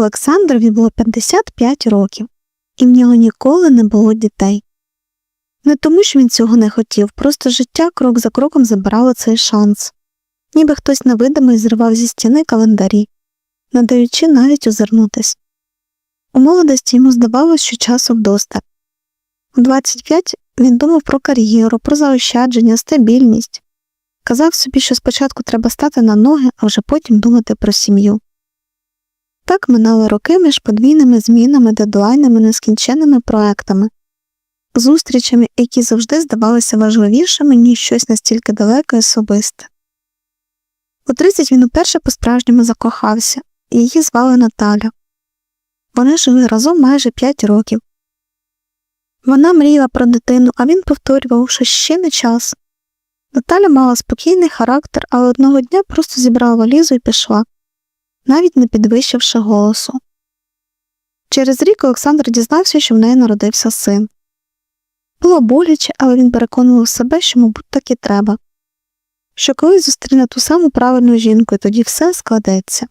Олександрові було 55 років, і в нього ніколи не було дітей. Не тому, що він цього не хотів, просто життя крок за кроком забирало цей шанс, ніби хтось невидимий зривав зі стіни календарі, не даючи навіть озирнутись. У молодості йому здавалось, що часу вдосталь. У 25 він думав про кар'єру, про заощадження, стабільність. Казав собі, що спочатку треба стати на ноги, а вже потім думати про сім'ю. Так минали роки між подвійними змінами, дедлайнами, нескінченними проектами, зустрічами, які завжди здавалися важливішими, ніж щось настільки далеке і особисте. У 30 він уперше по-справжньому закохався, її звали Наталя. Вони жили разом майже 5 років. Вона мріяла про дитину, а він повторював, що ще не час. Наталя мала спокійний характер, але одного дня просто зібрала валізу і пішла, навіть не підвищивши голосу. Через рік Олександр дізнався, що в неї народився син. Було боляче, але він переконував себе, що, мабуть, так і треба, що колись зустріне ту саму правильну жінку, і тоді все складеться.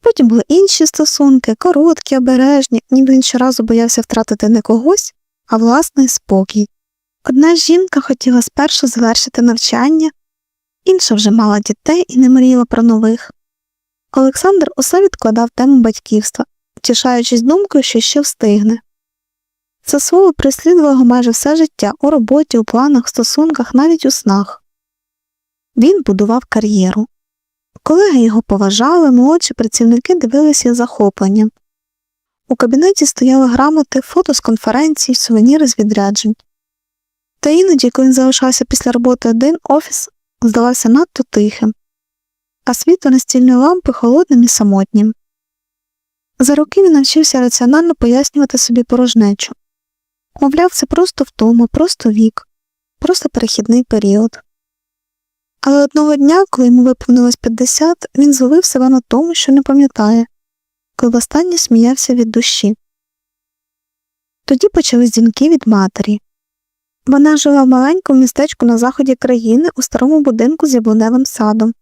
Потім були інші стосунки, короткі, обережні, ніби він щоразу боявся втратити не когось, а власний спокій. Одна жінка хотіла спершу завершити навчання, інша вже мала дітей і не мріяла про нових. Олександр усе відкладав тему батьківства, тішаючись думкою, що ще встигне. Це слово прислідувало його майже все життя у роботі, у планах, стосунках, навіть у снах. Він будував кар'єру. Колеги його поважали, молодші працівники дивилися захопленням. У кабінеті стояли грамоти, фото з конференцій, сувеніри з відряджень. Та іноді, коли він залишався після роботи один, офіс здавався надто тихим, а світло настільної лампи холодним і самотнім. За роки він навчився раціонально пояснювати собі порожнечу. Мовляв, це просто втома, просто вік, просто перехідний період. Але одного дня, коли йому виповнилось 50, він зловив себе на тому, що не пам'ятає, коли востаннє сміявся від душі. Тоді почались дзвінки від матері. Вона жила в маленькому містечку на заході країни у старому будинку з яблуневим садом.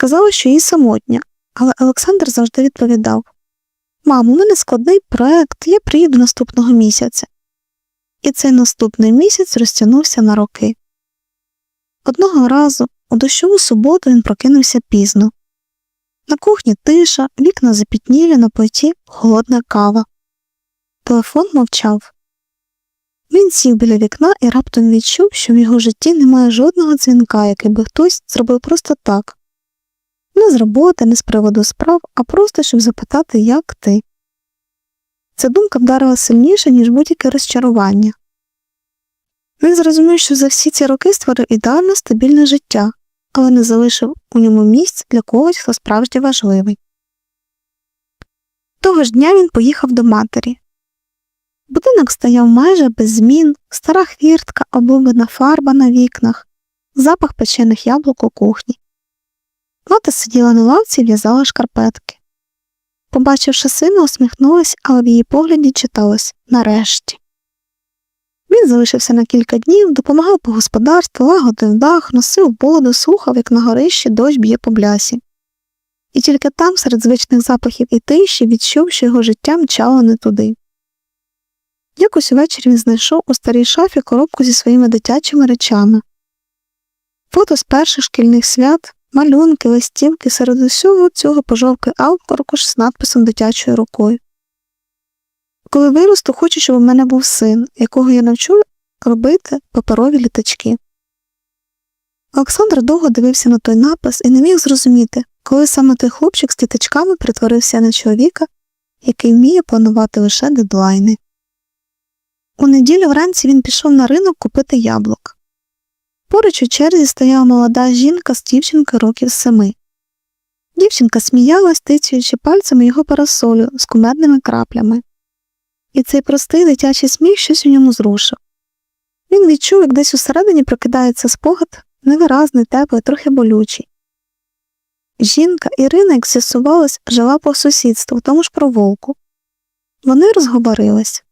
Казала, що їй самотня, але Олександр завжди відповідав Мамо, у мене складний проект, я приїду наступного місяця. І цей наступний місяць розтягнувся на роки. Одного разу, у дощову суботу, він прокинувся пізно. На кухні тиша, вікна запітнілі на плиті холодна кава. Телефон мовчав. Він сів біля вікна і раптом відчув, що в його житті немає жодного дзвінка, який би хтось зробив просто так не з роботи, не з приводу справ, а просто щоб запитати, як ти. Ця думка вдарила сильніше, ніж будь-яке розчарування. Він зрозумів, що за всі ці роки створив ідеально стабільне життя, але не залишив у ньому місць для когось, хто справді важливий. Того ж дня він поїхав до матері. Будинок стояв майже без змін, стара хвіртка, облублена фарба на вікнах, запах печених яблук у кухні. Мати сиділа на лавці і в'язала шкарпетки. Побачивши сина, усміхнулась, але в її погляді читалось нарешті. Він залишився на кілька днів, допомагав по господарству, лагодив дах, носив бороду, слухав, як на горищі дощ б'є по блясі. І тільки там, серед звичних запахів і тиші, відчув, що його життя мчало не туди. Якось увечері він знайшов у старій шафі коробку зі своїми дитячими речами. Фото з перших шкільних свят, малюнки, листівки, серед усього цього пожовки алкоркуш з надписом дитячою рукою. Коли виросту, хочу, щоб у мене був син, якого я навчу робити паперові літачки. Олександр довго дивився на той напис і не міг зрозуміти, коли саме той хлопчик з літачками перетворився на чоловіка, який вміє планувати лише дедлайни. У неділю вранці він пішов на ринок купити яблук. Поруч у черзі стояла молода жінка з дівчинки років семи. Дівчинка сміялась, тицюючи пальцями його парасолю з кумедними краплями. І цей простий дитячий сміх щось у ньому зрушив. Він відчув, як десь усередині прокидається спогад невиразний, теплий, трохи болючий. Жінка Ірина, як з'ясувалось, жила по сусідству, в тому ж провулку. Вони розговорились.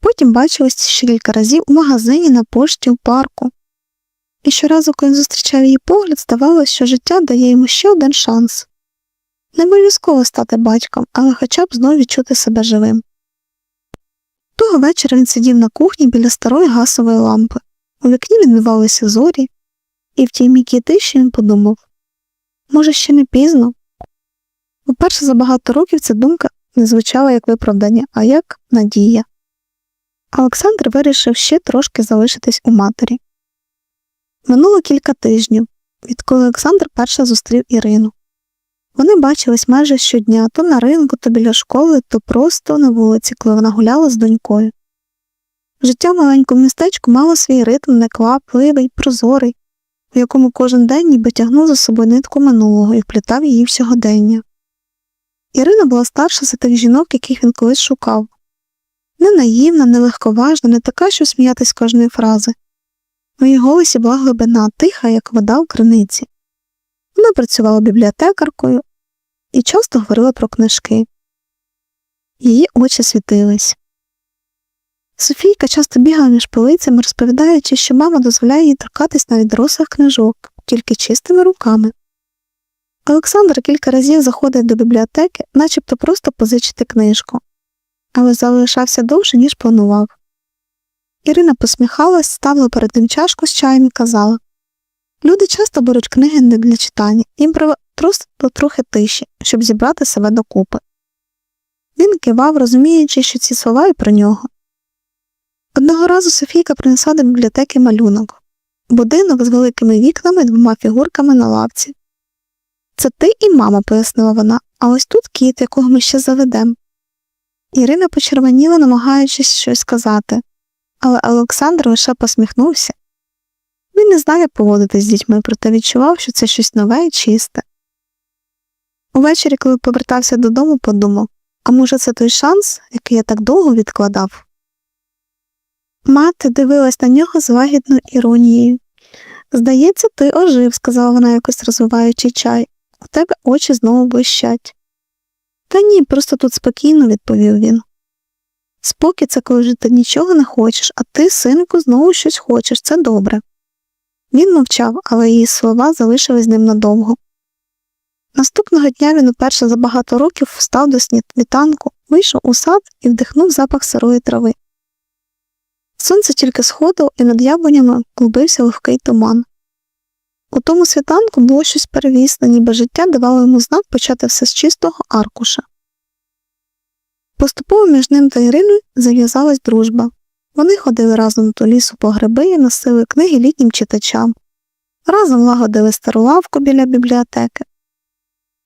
Потім бачились ще кілька разів у магазині, на пошті, у парку. І щоразу, коли зустрічав її погляд, здавалося, що життя дає йому ще один шанс. Не обов'язково стати батьком, але хоча б знову відчути себе живим. Того вечора він сидів на кухні біля старої гасової лампи. У вікні відбивалися зорі, і в тій м'якій тиші він подумав може, ще не пізно? Уперше за багато років ця думка не звучала як виправдання, а як надія. Олександр вирішив ще трошки залишитись у матері. Минуло кілька тижнів, відколи Олександр перше зустрів Ірину. Вони бачились майже щодня то на ринку, то біля школи, то просто на вулиці, коли вона гуляла з донькою. Життя в маленькому містечку мало свій ритм неквапливий, прозорий, в якому кожен день ніби тягнув за собою нитку минулого і вплітав її в сьогодення. Ірина була старша за тих жінок, яких він колись шукав. Не наївна, не легковажна, не така, що сміятись кожної фрази. У її голосі була глибина, тиха, як вода у криниці. Вона працювала бібліотекаркою і часто говорила про книжки. Її очі світились. Софійка часто бігала між полицями, розповідаючи, що мама дозволяє їй торкатись навіть дорослих книжок, тільки чистими руками. Олександр кілька разів заходить до бібліотеки, начебто просто позичити книжку, але залишався довше, ніж планував. Ірина посміхалась, ставила перед ним чашку з чаєм і казала Люди часто беруть книги не для читання, їм треба просто трохи тиші, щоб зібрати себе докупи. Він кивав, розуміючи, що ці слова і про нього. Одного разу Софійка принесла до бібліотеки малюнок будинок з великими вікнами і двома фігурками на лавці. Це ти і мама, пояснила вона, а ось тут кіт, якого ми ще заведемо. Ірина почервоніла, намагаючись щось сказати, але Олександр лише посміхнувся. Він не знав, як поводитись з дітьми, проте відчував, що це щось нове і чисте. Увечері, коли повертався додому, подумав а може, це той шанс, який я так довго відкладав. Мати дивилась на нього з лагідною іронією. Здається, ти ожив, сказала вона, якось розвиваючи чай. У тебе очі знову блищать. Та ні, просто тут спокійно, відповів він. Спокій це коли ж ти нічого не хочеш, а ти, синку, знову щось хочеш, це добре. Він мовчав, але її слова залишились ним надовго. Наступного дня він уперше за багато років встав до світанку, вийшов у сад і вдихнув запах сирої трави. Сонце тільки сходило і над яблунями клубився легкий туман. У тому світанку було щось перевісне, ніби життя давало йому знак почати все з чистого аркуша. Поступово між ним та Іриною зав'язалась дружба. Вони ходили разом до лісу по гриби і носили книги літнім читачам, разом лагодили стару лавку біля бібліотеки.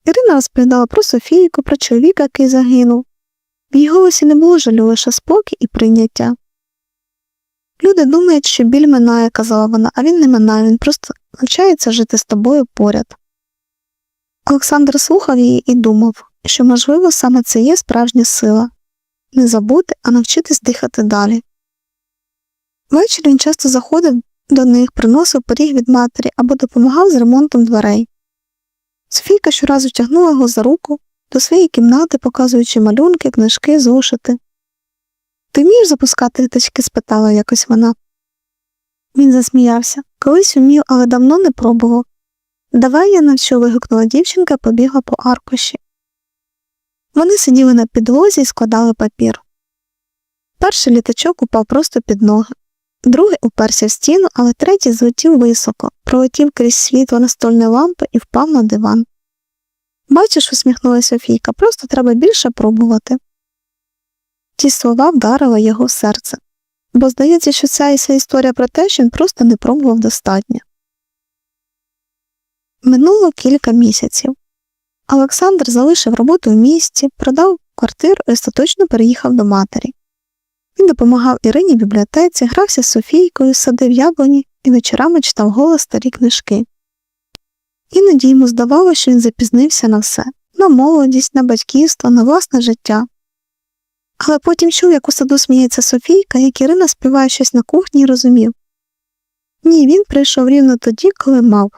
Ірина розповідала про Софійку, про чоловіка, який загинув. В її голосі не було жалю лише спокій і прийняття. Люди думають, що біль минає, казала вона, а він не минає, він просто навчається жити з тобою поряд. Олександр слухав її і думав, що, можливо, саме це є справжня сила не забути, а навчитись дихати далі. Ввечері він часто заходив до них, приносив пиріг від матері або допомагав з ремонтом дверей. Софійка щоразу тягнула його за руку до своєї кімнати, показуючи малюнки, книжки, зошити. Ти вмієш запускати літачки? спитала якось вона. Він засміявся. Колись вмів, але давно не пробував. Давай я навчу, вигукнула дівчинка і побігла по аркуші. Вони сиділи на підлозі і складали папір. Перший літачок упав просто під ноги, другий уперся в стіну, але третій злетів високо, пролетів крізь світло настольної лампи і впав на диван. Бачиш, усміхнулася Софійка, просто треба більше пробувати. Ті слова вдарили його в серце, бо здається, що ця і історія про те, що він просто не пробував достатньо. Минуло кілька місяців. Олександр залишив роботу в місті, продав квартиру і остаточно переїхав до матері. Він допомагав Ірині в бібліотеці, грався з Софійкою, садив яблуні і вечорами читав голос старі книжки. Іноді йому здавалося, що він запізнився на все на молодість, на батьківство, на власне життя. Але потім чув, як у саду сміється Софійка, як Ірина співає щось на кухні і розумів ні, він прийшов рівно тоді, коли мав.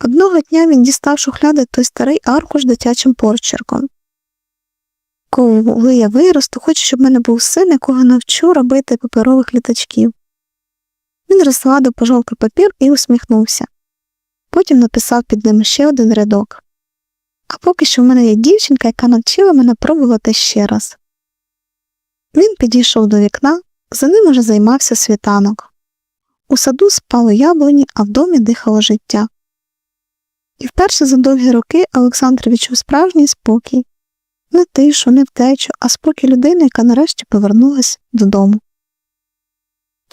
Одного дня він дістав шухляди той старий аркуш дитячим порчерком. Коли я виросту, хочу, щоб в мене був син, якого навчу робити паперових літачків. Він розгладив пожовклий папір і усміхнувся. Потім написав під ним ще один рядок А поки що в мене є дівчинка, яка навчила мене пробувати ще раз. Він підійшов до вікна, за ним уже займався світанок. У саду спали яблуні, а в домі дихало життя. І вперше за довгі роки Олександр відчув справжній спокій не тишу, не втечу, а спокій людини, яка нарешті повернулась додому.